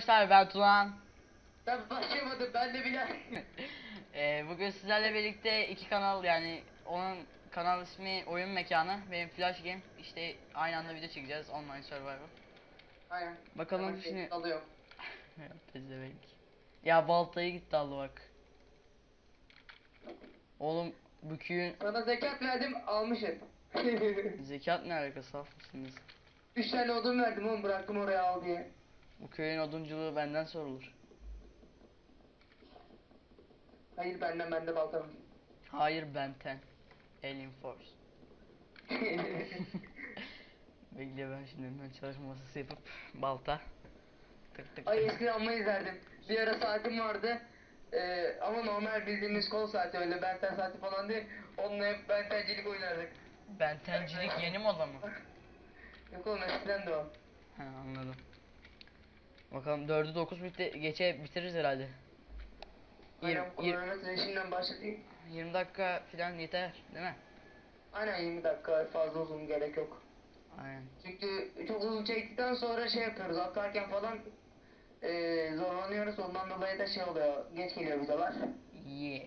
arkadaşlar ben Turan. Ben başlamadım ben de bile. Ee, bugün sizlerle birlikte iki kanal yani onun kanal ismi Oyun Mekanı, benim Flash Game. İşte aynı anda video çekeceğiz online survival. Aynen. Bakalım Hemen şey şimdi. Alıyorum. Ya, Pezevenk. Ya baltayı gitti aldı bak. Oğlum bu köyün Sana zekat verdim almışsın. zekat ne alakası saf mısınız? Üç tane odun verdim oğlum bıraktım oraya al diye. Bu köyün odunculuğu benden sorulur. Hayır benden bende baltam. Hayır benten. Alien Force. Bekle ben şimdi hemen çalışma masası yapıp balta. Tık tık Ay eskiden amma izlerdim. Bir ara saatim vardı. Ee, ama normal bildiğimiz kol saati öyle benten saati falan değil. Onunla hep bentencilik oynardık. Bentencilik yeni moda mı? Yok oğlum eskiden de o. He anladım. Bakalım 4'ü 9 bitti geçe bitiririz herhalde. Aynen kronometre şimdiden başlatayım. 20 dakika falan yeter değil mi? Aynen 20 dakika fazla uzun gerek yok. Aynen. Çünkü çok uzun çektikten sonra şey yapıyoruz atarken falan eee zorlanıyoruz ondan dolayı da şey oluyor geç geliyor videolar. Yeah.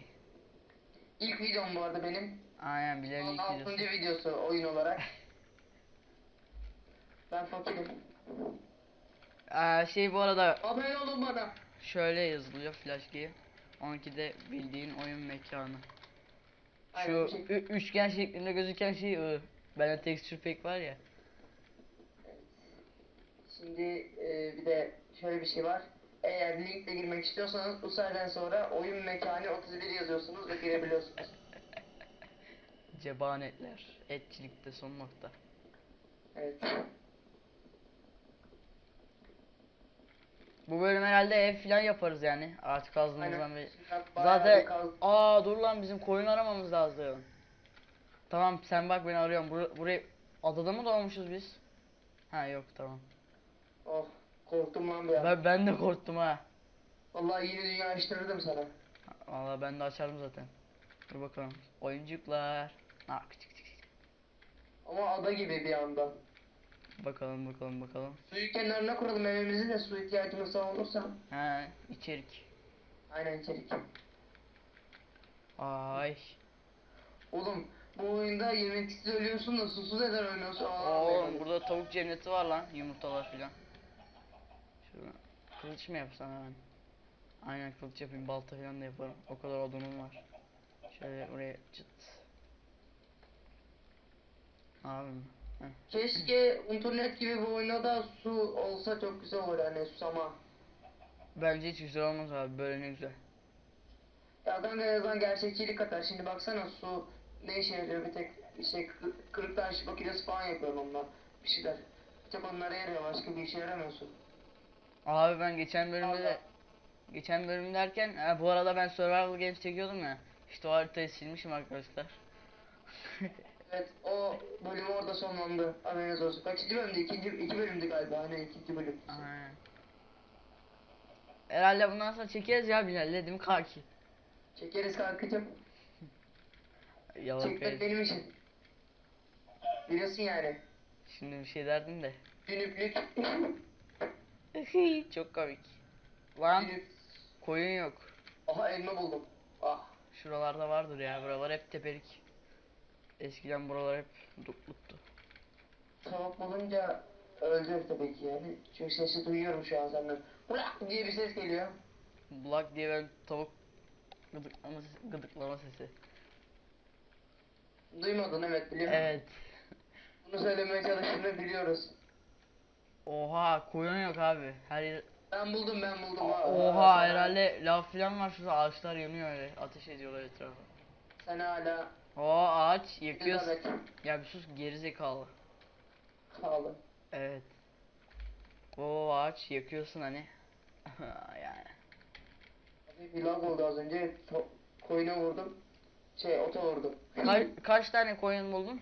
İlk videom bu arada benim. Aynen bilelim ilk 6. videosu. videosu oyun olarak. Ben fakirim. Ee, şey bu arada Abone olun bana. şöyle yazılıyor flash game. 12'de bildiğin oyun mekanı. Aynen, Şu ü- üçgen şeklinde gözüken şey ı. Bende texture pack var ya. Şimdi eee, bir de şöyle bir şey var. Eğer linkle girmek istiyorsanız bu saatten sonra oyun mekanı 31 yazıyorsunuz ve girebiliyorsunuz. Cebanetler. Etçilikte son nokta. Evet. Bu bölüm herhalde ev falan yaparız yani. Artık azdığımızdan Aynen. beri. Zaten aa dur lan bizim koyun aramamız lazım. Tamam sen bak beni arıyorum. Bur burayı adada mı doğmuşuz biz? Ha yok tamam. Oh korktum lan an. Ben ben de korktum ha. Vallahi yeni dünya açtırırdım sana. Valla ben de açarım zaten. Dur bakalım. Oyuncuklar. Ha, küçük küçük. Ama ada gibi bir anda. Bakalım bakalım bakalım. Suyu kenarına kuralım evimizi de su ihtiyacımız olursa. Ha içerik. Aynen içerik. Ay. Oğlum bu oyunda yemeksiz ölüyorsun da susuz eder oynuyorsun. Aa, Oğlum burada tavuk cenneti var lan. Yumurtalar filan. Şöyle kılıç mı yapsam hemen? Aynen kılıç yapayım. Balta filan da yaparım. O kadar odunum var. Şöyle oraya çıt. Abim. Keşke internet gibi bir oyunda da su olsa çok güzel olur hani susama. Bence hiç güzel olmaz abi. Böyle ne güzel. Ya kanka en azından gerçekçilik katar. Şimdi baksana su ne işe yarıyor bir tek şey kı- kırık taş makinesi falan yapıyorum onunla. Bir şeyler. Bir tek onlara yarıyor başka bir işe yaramıyor su. Abi ben geçen bölümde de geçen bölüm derken ha, bu arada ben survival games çekiyordum ya. İşte o haritayı silmişim arkadaşlar. Evet o bölüm orada sonlandı. Haberiniz olsun. Kaçıncı bölümdü? İkinci, iki bölümdü galiba. Hani ikinci bölüm. Aynen. Herhalde bundan sonra çekeriz ya Bilal'le değil mi kanki? Çekeriz kankacım. Yalan Çekmek benim işim. Biliyorsun yani. Şimdi bir şey derdim de. Günüplük. Çok komik. Lan Günüp. koyun yok. Aha elma buldum. Ah. Şuralarda vardır ya. Buralar hep tepelik. Eskiden buralar hep dutluktu. Tavuk bulunca öldür tabii ki yani. Çünkü sesi duyuyorum şu an senden. Bırak diye bir ses geliyor. Bulak diye ben tavuk gıdıklama, sesi- gıdıklama sesi. Duymadın evet biliyorum. Evet. Bunu söylemeye çalıştığını biliyoruz. Oha koyun yok abi. Her yer... Ben buldum ben buldum. Ha, Oha sen- herhalde lav falan var şurada ağaçlar yanıyor öyle. Ateş ediyorlar etrafa. Sen hala O ağaç yakıyorsun. Ya bir sus gerizekalı. Sağlı. Evet. O ağaç yakıyorsun hani. yani. Bir lag oldu az önce. Koyuna vurdum. Şey ota vurdum. Ka- kaç tane koyun buldun?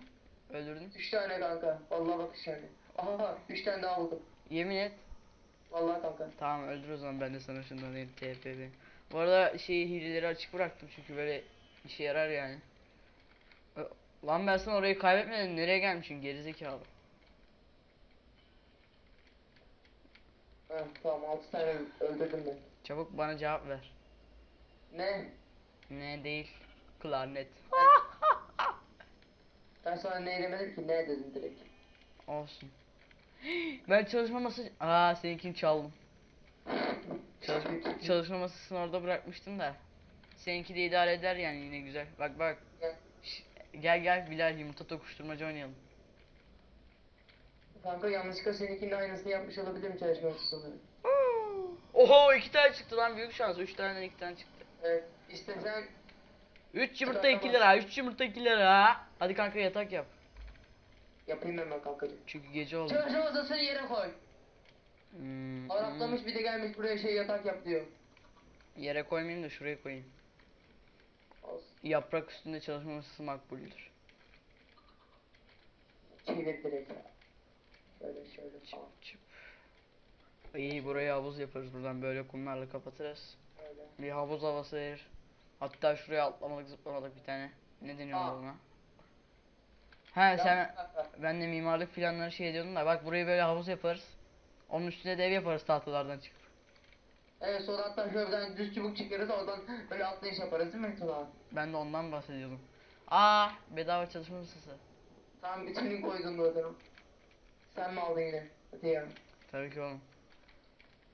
Öldürdün. Üç tane kanka. Vallahi bak üç tane. Aha üç tane daha buldum. Yemin et. Vallahi kanka. Tamam öldür o zaman ben de sana şundan diyeyim TPB. Bu arada şeyi hileleri açık bıraktım çünkü böyle işe yarar yani. Lan ben sana orayı kaybetmedim. Nereye gelmişsin gerizekalı? Ha, tamam 6 tane öl- öldürdüm ben. Çabuk bana cevap ver. Ne? Ne değil. Klarnet. Ben sana ne demedim ki ne dedim direkt. Olsun. Ben çalışma masası... Aa seninkini çaldım. Çalış... Çalışma masasını orada bırakmıştım da. Seninki de idare eder yani yine güzel. Bak bak. Gel. Gel Bilal yumurta tokuşturmaca oynayalım. Kanka yanlışlıkla seninkinin aynısını yapmış olabilirim çalışma masasını. Oho iki tane çıktı lan büyük şans. Üç taneden iki tane çıktı. Evet istesen Üç yumurta iki lira. Üç yumurta iki lira. Hadi kanka yatak yap. yapayım hemen kankacığım. Çünkü gece oldu. Çalışma masasını yere koy. Hmm, Araklamış bir de gelmiş buraya şey yatak yap diyor. hmm. Yere koymayayım da şuraya koyayım. Yaprak üstünde çalışma masası makbuldür. Çevir direkt. Şöyle şöyle. Çıp. İyi buraya havuz yaparız buradan böyle kumlarla kapatırız. Öyle. Bir havuz havası verir. Hatta şuraya atlamalık zıplamalık bir tane. Ne deniyor Aa. ona? He sen ben de mimarlık planları şey diyordum da bak burayı böyle havuz yaparız. Onun üstüne de ev yaparız tahtalardan çıkıp. Evet sonra hatta bir tane düz çubuk çıkarız oradan böyle atlayış yaparız değil mi Tuna? Ben de ondan bahsediyordum. Aa bedava çalışma masası. Tamam bütün gün koydun da oradan. Sen mi aldın yine? Hadi ya. Tabii ki oğlum.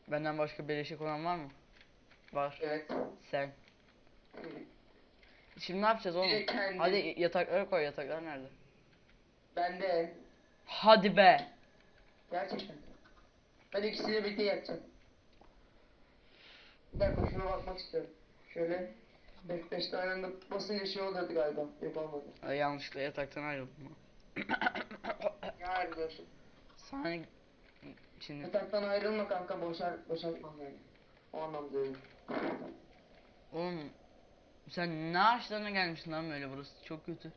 Benden başka beleşik olan var mı? Var. Evet. Sen. Şimdi ne yapacağız Bir de oğlum? kendi. Hadi yatakları koy yataklar nerede? Ben de. Hadi be. Gerçekten. Ben ikisiyle birlikte yatacağım. Bir dakika şuna bakmak istiyorum. Şöyle. 5 beş tane anda basınca şey olurdu galiba. Yok olmadı. Ay, yanlışlıkla yataktan ayrıldım. Ya ayrılıyorsun. Sana şimdi Yataktan ayrılma kanka boşar boşaltmam yani. O anlamda diyorum. oğlum sen ne ağaçlarına gelmişsin lan böyle burası çok kötü.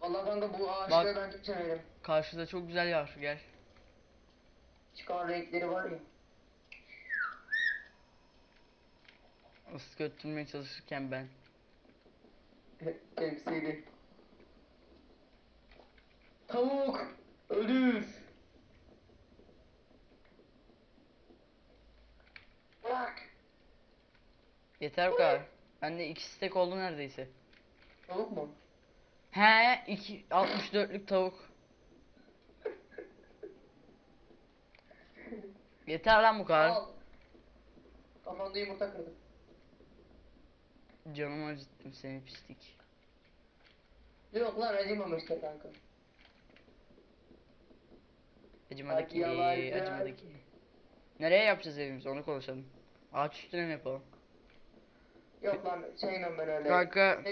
Valla kanka bu ağaçları ben çok severim. Karşıda çok güzel yağış gel. Çıkan renkleri var ya. Götürmeye çalışırken ben. Temsili. Tavuk! Ölür! Bırak! Yeter bu kadar. Bende iki stek oldu neredeyse. Tavuk mu? He iki 64'lük tavuk. Yeter lan bu kadar. Al. Kafanda yumurta kırdım. Canımı acıttım seni pislik. Yok lan acımamıştı kanka. Acımadı Hadi ki, yalancı. acımadı ki. Nereye yapacağız evimizi onu konuşalım. Ağaç üstüne mi yapalım? Yok lan şeyle ben öyle. Kanka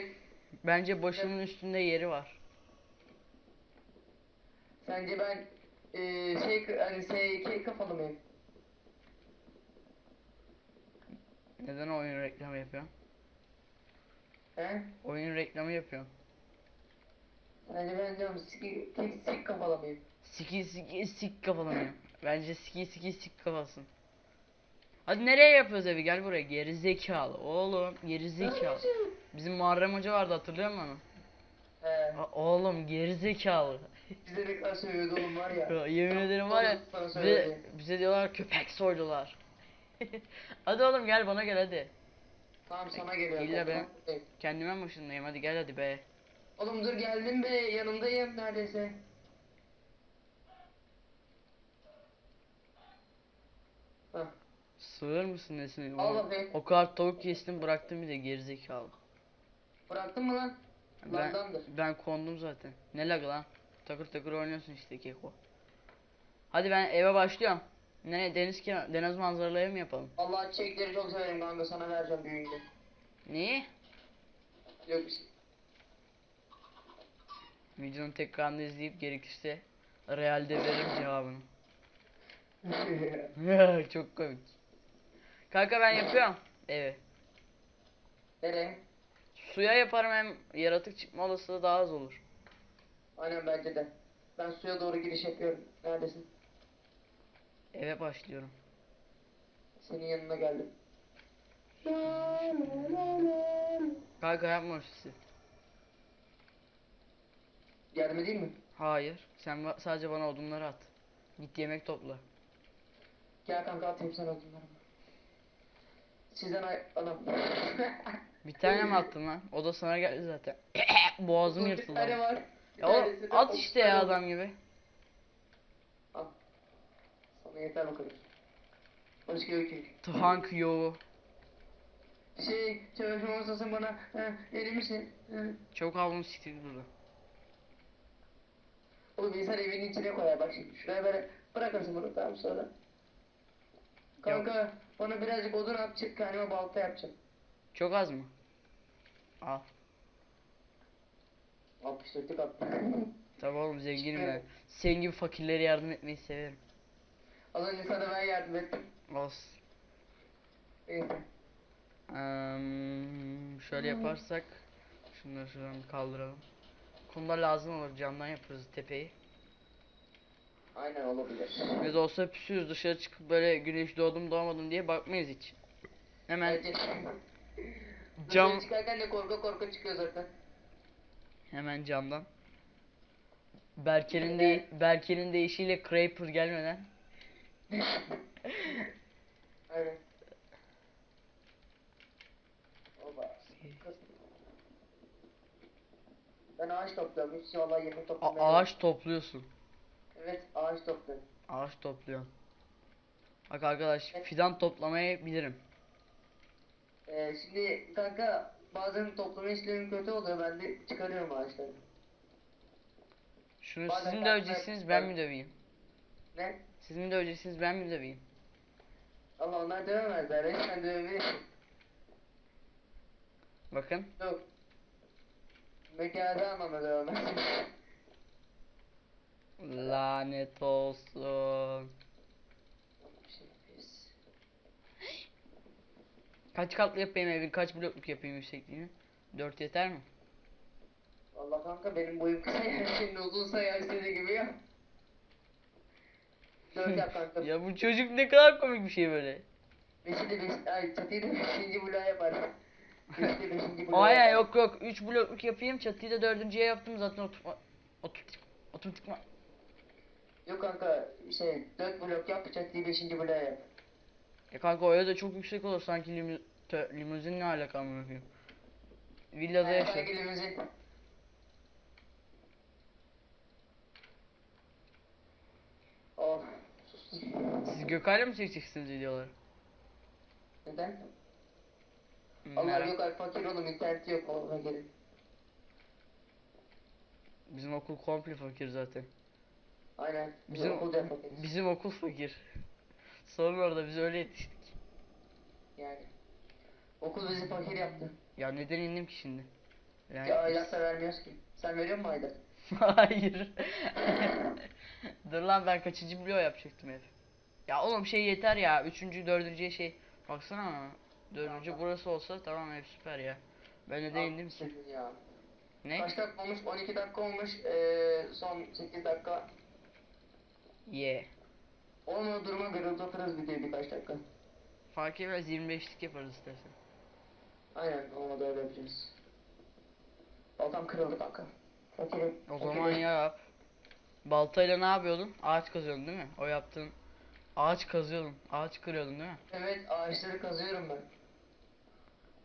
bence başımın üstünde yeri var. Sence ben eee şey hani şey iki kafalı mıyım? Neden oyun reklamı yapıyorsun? He? Oyun reklamı yapıyorsun. Sence ben diyorum sik, tek sik kafalı mıyım? Siki siki sik kafalı? Bence siki siki sik kafasın. Hadi nereye yapıyoruz evi? Gel buraya. Geri zekalı. Oğlum geri zekalı. Bizim Muharrem Hoca vardı hatırlıyor musun onu? He. Ha, Oğlum geri zekalı. Bize ne kadar söylüyordu oğlum var ya. Ya, Yemin ederim var ya Sana bize, söyledi. bize diyorlar köpek soydular. hadi oğlum gel bana gel hadi. Tamam sana geliyor. İlla ben-. Kendime başındayım hadi gel hadi be. Oğlum dur geldim be yanındayım neredeyse. Hah. Sığır mısın nesin? Al Oğlum, bakayım. O kadar tavuk kestim bıraktım bir de gerizekalı. Bıraktın mı lan? Ben, ben kondum zaten. Ne lag lan? Takır takır oynuyorsun işte keko. Hadi ben eve başlıyorum. Ne deniz kenar, deniz manzaralı ev mi yapalım? Allah çiçekleri çok severim kanka sana vereceğim büyüyünce. Neyi? Yok bir şey. Videonun tekrarını izleyip gerekirse realde veririm cevabını. Çok komik. Kanka ben yapıyorum evi. Nereye? Suya yaparım hem yaratık çıkma olasılığı daha az olur. Aynen bence de. Ben suya doğru giriş yapıyorum. Neredesin? Eve başlıyorum. Senin yanına geldim. Kanka yapma o sesi. Gelme değil mi? Hayır. Sen sadece bana odunları at. Git yemek topla. Gel kanka atayım sana odunları. Sizden ay adam. Bir tane mi attın lan? O da sana geldi zaten. Boğazım yırtıldı. Ya at işte ya adam gibi. Yeter bakalım. Başka yok ki. Tank yo. Şey, çalışma masasın bana he, verir misin? He. Çabuk al bunu siktir burada. Oğlum insan evinin içine koyar bak şimdi. Şuraya böyle bırakırsın bunu tamam sonra. Kanka bana birazcık odun at çık kendime balta yapacağım. Çok az mı? Al. 64'lük attım. Tamam oğlum zenginim ben. Senin gibi fakirlere yardım etmeyi severim. Az önce sana ben yardım ettim. Olsun. Neyse. Eee, şöyle yaparsak şunları şuradan kaldıralım. Kumda lazım olur camdan yaparız tepeyi. Aynen olabilir. Biz olsa püsüyoruz dışarı çıkıp böyle güneş doğdum doğmadım diye bakmayız hiç. Hemen. Cam- çıkarken de korka korka çıkıyor zaten. hemen camdan. Berker'in de Berker'in deyişiyle Creeper gelmeden Aynen. Oba. Ben ağaç topluyorum. Hiç vallahi yemek A- toplamaya ağaç topluyorsun. Evet ağaç topluyorum. Ağaç topluyorsun. Bak arkadaş fidan toplamayı bilirim. Ee, şimdi kanka bazen toplama işlerim kötü oluyor. Ben de çıkarıyorum ağaçları. Şunu Bazen siz mi kanka- döveceksiniz ben mi döveyim? Ne? Siz mi döveceksiniz ben mi döveyim? Allah onlar dövemezler. Resmen dövebilirsin. Bakın. Yok. Mekâda anlamda dövemezsin. Lanet olsun. Kaç katlı yapayım evin kaç blokluk yapayım yüksekliğini? 4 yeter mi? Valla kanka benim boyum kısa ya. Senin uzunsa ya istediği gibi ya. Kanka. Ya bu çocuk ne kadar komik bir şey böyle. Beşi de beş, ay çatıyı da beşinci bloğa yapar. Beşi de beşinci bloğa Aya yapar. yok yok 3 blokluk yapayım çatıyı da dördüncüye yaptım zaten oturma oturtma oturtma. Yok kanka şey dört blok yap çatıyı beşinci bloğa yap. Ya kanka o da çok yüksek olur sanki limu, tö, limuzin ne alaka amına koyayım. Villada yaşa. sanki limuzin. Oh. Siz Gökay'la mı çekeceksiniz videoları? Neden? Allah Merak. yok ay fakir oğlum interneti yok ona gelin. Bizim okul komple fakir zaten. Aynen. Bizim Bizim okulda fakiriz. bizim okul fakir. Sorun orada biz öyle yetiştik. Yani. Okul bizi fakir yaptı. Ya neden indim ki şimdi? Yani Ya aidatlar vermiyoruz ki. Sen veriyor musun aidat? Hayır. Dur lan ben kaçıncı bloğu yapacaktım hep. Ya oğlum şey yeter ya. Üçüncü, dördüncüye şey. Baksana. Dördüncü Tamam. burası olsa tamam hep süper ya. Ben de değindim ki. Senin Ya. Ne? Kaç dakika olmuş? 12 dakika olmuş. Ee, son 8 dakika. Ye. Olmadı duruma göre uzatırız videoyu birkaç dakika. Fark etmez 25'lik yaparız istersen. Aynen olmadı öyle yapacağız. Baltam kırıldı kanka. Fakirim. O fakirim. zaman yap. Baltayla ne yapıyordun? Ağaç kazıyordun değil mi? O yaptığın ağaç kazıyordun. Ağaç kırıyordun değil mi? Evet ağaçları kazıyorum ben.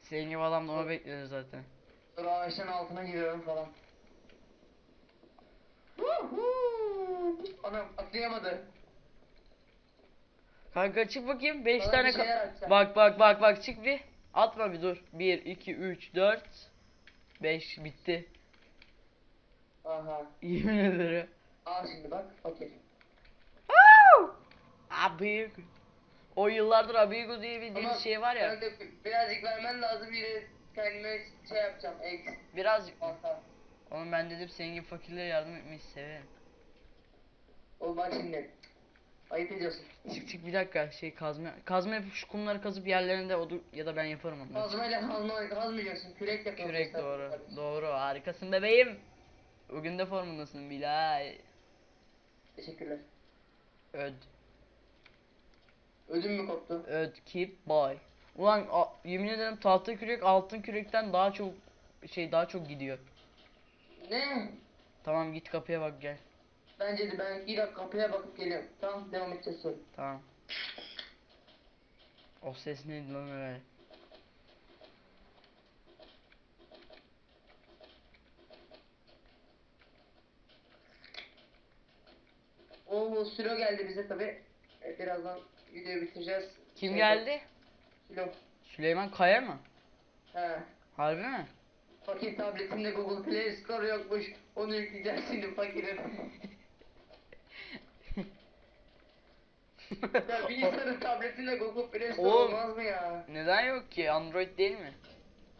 Senin gibi adam da onu bekliyor zaten. Sonra ağaçların altına giriyorum falan. Anam atlayamadı. Kanka çık bakayım 5 Bana tane bir şeyler ka- atacak. Bak bak bak bak çık bir. Atma bir dur. 1 2 3 4 5 bitti. Aha. Yemin ederim. Al şimdi bak fakir. Abigo. O yıllardır Abigo diye bildiğimiz Ama şey var ya. de birazcık vermen lazım yine kendime şey yapacağım. Egg. Birazcık. Balta. Oğlum ben dedim senin gibi fakirlere yardım etmeyi severim. O bak şimdi. Ayıp ediyorsun. Çık çık bir dakika şey kazma kazma yapıp şu kumları kazıp yerlerinde odur ya da ben yaparım onu. Kazmayla kazma, kazmayacaksın. Kürekle kazacaksın. Kürek doğru. Doğru harikasın bebeğim. Bugün de formundasın Bilal. Teşekkürler. Öd. Ödüm mü koptu? Öd keep boy. Ulan a- yemin ederim tahta kürek altın kürekten daha çok şey daha çok gidiyor. Ne? Tamam git kapıya bak gel. Bence de ben bir dakika kapıya bakıp geliyorum. Tamam devam edeceğiz sonra. Tamam. O ses neydi lan öyle? Oo Sülo geldi bize tabi. birazdan videoyu bitireceğiz. Kim Şey- geldi? Sülo. Süleyman Kaya mı? He. Harbi mi? Fakir tabletinde Google Play Store yokmuş. Onu yükleyeceğiz şimdi fakirin. ya bir insanın tabletinde Google Play Store Oğlum. olmaz mı ya? Neden yok ki? Android değil mi?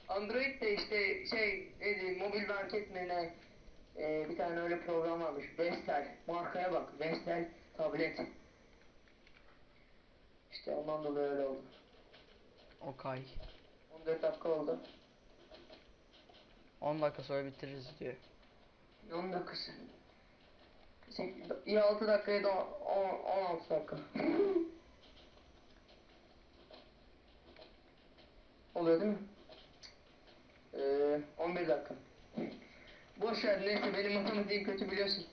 Android de işte şey neydi mobil market mi ne? Ee, bir tane öyle program varmış. Vestel. Markaya bak. Vestel tablet. İşte ondan dolayı öyle oldu. Okay. 14 dakika oldu. 10 dakika sonra bitiririz diyor. 10 dakikası. Ya 6 dakikaya da 16 dakika. Oluyor değil mi? Ee, 11 dakika. Boş ver neyse benim matematiğim kötü biliyorsun.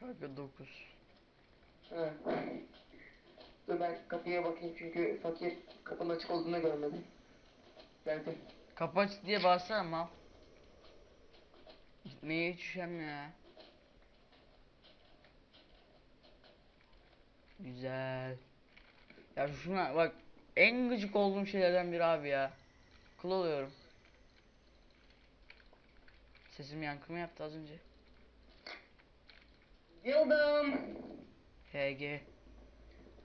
Kanka 9. He. Dur ben kapıya bakayım çünkü fakir kapının açık olduğunu görmedi. Geldim. Kapı aç diye bağırsana mal. Gitmeye hiç üşenmiyor ya. Güzel. Ya şuna bak en gıcık olduğum şeylerden biri abi ya. Kıl oluyorum. Sesim yankı mı yaptı az önce? Yıldım. HG.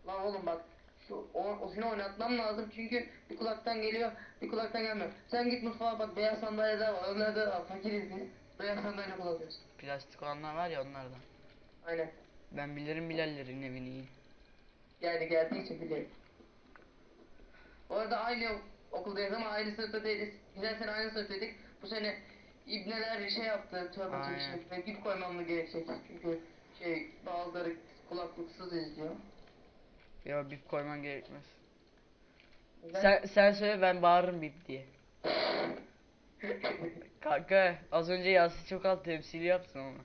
Lan oğlum bak şu o, o şunu oynatmam lazım çünkü bir kulaktan geliyor bir kulaktan gelmiyor. Sen git mutfağa bak beyaz sandalyeler var onları da al fakiriz biz. Beyaz sandalye kullanıyoruz. Plastik olanlar var ya onlardan. Aynen. Ben bilirim bilallerin evini iyi. Yani geldiği için biliyorum. Bu arada aynı okuldayız ama aynı sınıfta değiliz. Geçen sene aynı sınıftaydık. Bu sene ibneler şey yaptı. Tövbe Aynen. Ve bip koymam mı gerekecek? Çünkü şey bazıları kulaklıksız izliyor. Ya bip koyman gerekmez. Ben- Sen, sen söyle ben bağırırım bip diye. Kanka az önce Yasin çok alt temsili yaptın ama.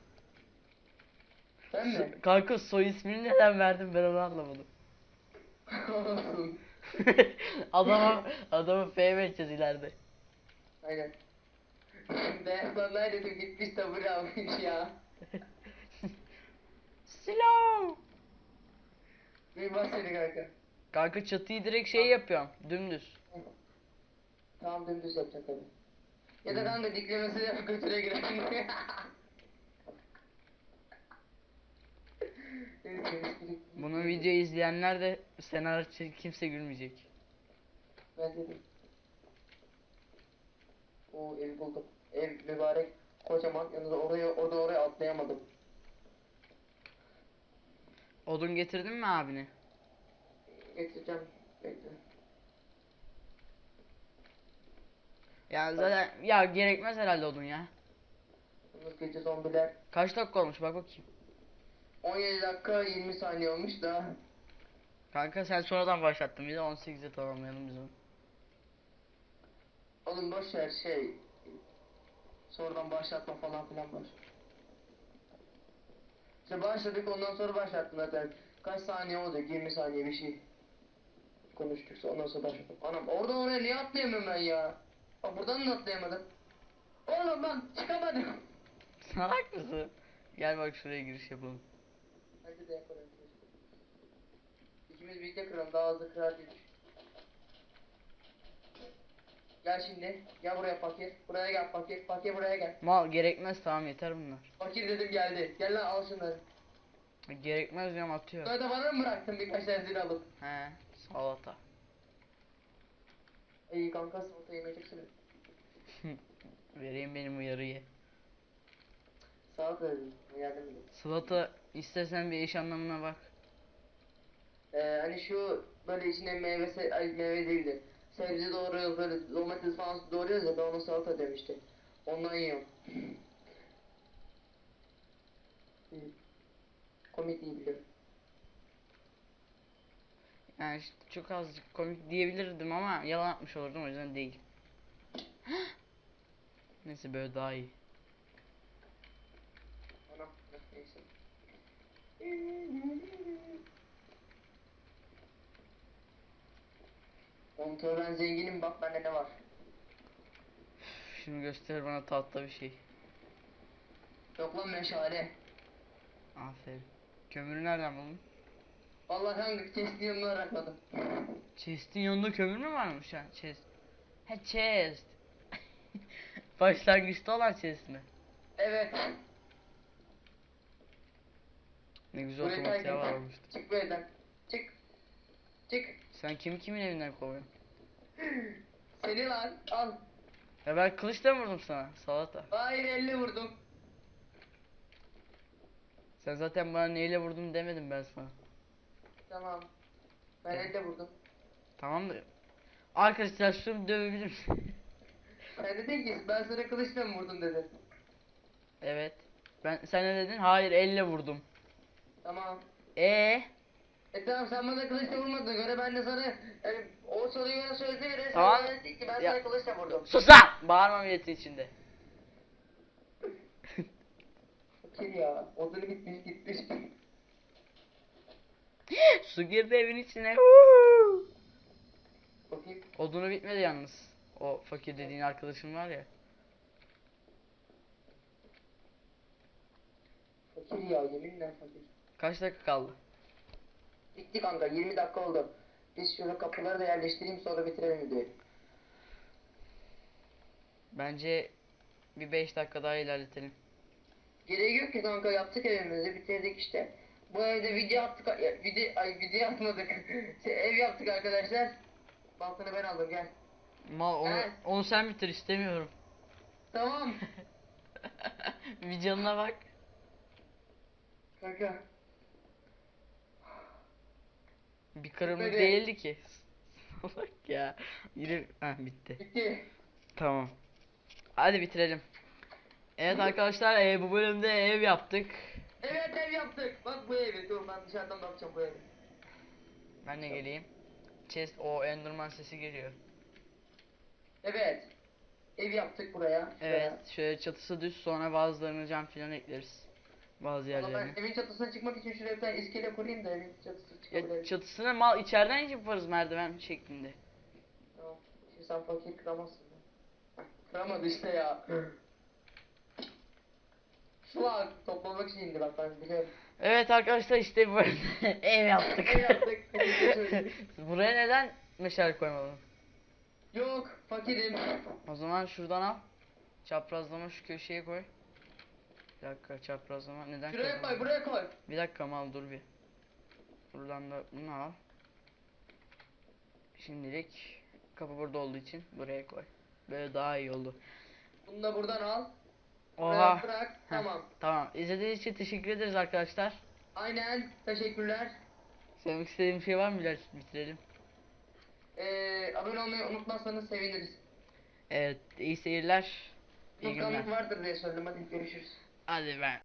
Ben mi? Kanka soy ismini neden verdin ben onu anlamadım. Olsun. adama adamı F vereceğiz ileride. Aynen. Ben sana dedim gitmiş tabure almış ya. Slow. Bir bas seni kanka. Kanka çatıyı direkt şey yapıyorum. Dümdüz. Tamam dümdüz yapacak tabii. Ya da kanka diklemesi de götüre girer. Bunu video izleyenler de senaryo kimse gülmeyecek. Ben dedim. O evi buldum. Ev mübarek kocaman. Yalnız oraya orada oraya atlayamadım. Odun getirdin mi abine? Getireceğim. Bekle. Ya zaten ya gerekmez herhalde odun ya. Yalnız gece zombiler. Kaç dakika olmuş bak bakayım. 17 dakika 20 saniye olmuş da. Kanka sen sonradan başlattın bir de 18'e tamamlayalım biz onu. Oğlum boş ver şey. Sonradan başlatma falan filan var. İşte başladık ondan sonra başlattım zaten. Kaç saniye oldu? 20 saniye bir şey. Konuştuk ondan sonra başladım. Anam oradan oraya niye atlayamıyorum ben ya? Bak buradan da atlayamadım. Oğlum ben çıkamadım. Salak mısın? Gel bak şuraya giriş yapalım. Bence de yapalım. İkimiz birlikte kıralım daha hızlı kırar diye. Gel şimdi. Gel buraya fakir. Buraya gel fakir. Fakir buraya gel. Mal gerekmez tamam yeter bunlar. Fakir dedim geldi. Gel lan al şunları. Gerekmez diyorum atıyor. Da bana mı bıraktın birkaç tanesini alıp? He salata. İyi kanka salata yemeyeceksin. Vereyim benim uyarıyı. Salata dedim. Yardım edin. Salata istesen bir eş anlamına bak. Ee, hani şu böyle içine meyve, ay meyve değildi. Sebze doğruyoruz böyle domates falan doğruyoruz ya ben ona salata demiştim. Ondan yiyorum. Hı. Komik değil biliyorum. Yani işte çok azıcık komik diyebilirdim ama yalan atmış olurdum o yüzden değil. Neyse böyle daha iyi. Anam neyse. Ben zenginim bak bende ne var. Şimdi göster bana tahta bir şey. Yok lan meşale. Aferin. Kömürü nereden buldun? Vallahi kanka kestiğim yanına arakladım. Chest'in yanında kömür mü varmış ha? Chest. He chest. Başlangıçta olan chest mi? Evet. Ne güzel otomatiğe varmıştı. Çık bu evden. Çık. Çık. Sen kimi kimin evinden kovuyorsun? Seni lan al. Ya ben kılıçla mı vurdum sana? Salata. Hayır elle vurdum. Sen zaten bana neyle vurdun demedim ben sana. Tamam. Ben elle vurdum. Tamam da. Arkadaşlar şunu dövebilir? Sen dedin ki ben sana kılıçla mı vurdum dedin. evet. Ben sen ne dedin? Hayır elle vurdum. Tamam. E E tamam sen bana kılıçla vurmadığına göre ben de sana yani o soruyu bana söylediğine göre Tamam. sen bana dedin ki ben Ya. sana kılıçla vurdum. sus lan! Bağırma milletin içinde. Fakir ya. Odunu gitmiş gitmiş. Su girdi evin içine. Bakayım. Odunu bitmedi yalnız. O fakir dediğin arkadaşım var ya. Fakir ya yeminle fakir. Kaç dakika kaldı? Bitti kanka 20 dakika oldu. Biz şöyle kapıları da yerleştireyim sonra bitirelim videoyu. Bence bir 5 dakika daha ilerletelim. Gereği yok ki kanka yaptık evimizi bitirdik işte. Bu evde video attık, ya, video, ay video atmadık. şey, ev yaptık arkadaşlar. Baltını ben aldım gel. Mal onu, Evet. onu sen bitir istemiyorum. Tamam. bir canına bak. Kanka. Bir kırımlık Bitmedi. değildi ki. Salak ya. Yine ha bitti. Bitti. Tamam. Hadi bitirelim. Evet arkadaşlar e, bu bölümde ev yaptık. Evet ev yaptık. Bak bu evi. Dur ben dışarıdan bakacağım bu evi. Ben de geleyim. Chest o Enderman sesi geliyor. Evet. Ev yaptık buraya. Evet şöyle çatısı düz sonra bazılarını cam filan ekleriz. Bazı Ama ben yerlerine. evin çatısına çıkmak için şuraya bir tane iskele kurayım da evin çatısı Ya çıkabilir. çatısına mal içeriden yaparız merdiven şeklinde. Tamam. Şimdi sen fakir kıramazsın. ya. Kıramadı işte ya. Sıla toplamak için indi bak ben biliyorum. Evet arkadaşlar işte bu ev yaptık. Ev yaptık. Buraya neden meşale koymadın? Yok fakirim. O zaman şuradan al. Çaprazlama şu köşeye koy. Bir dakika çaprazlama neden Şuraya koy buraya koy. Bir dakika mal dur bir. Buradan da bunu al. Şimdilik kapı burada olduğu için buraya koy. Böyle daha iyi oldu. Bunu da buradan al. Oha. Buraya bırak. Heh, Tamam. Tamam. İzlediğiniz için teşekkür ederiz arkadaşlar. Aynen. Teşekkürler. Söylemek istediğim bir şey var mı Bilal? Bitirelim. Ee, abone olmayı unutmazsanız seviniriz. Evet, iyi seyirler. İyi. Unutkanlık vardır diye söyledim. Hadi görüşürüz. Hadi ben.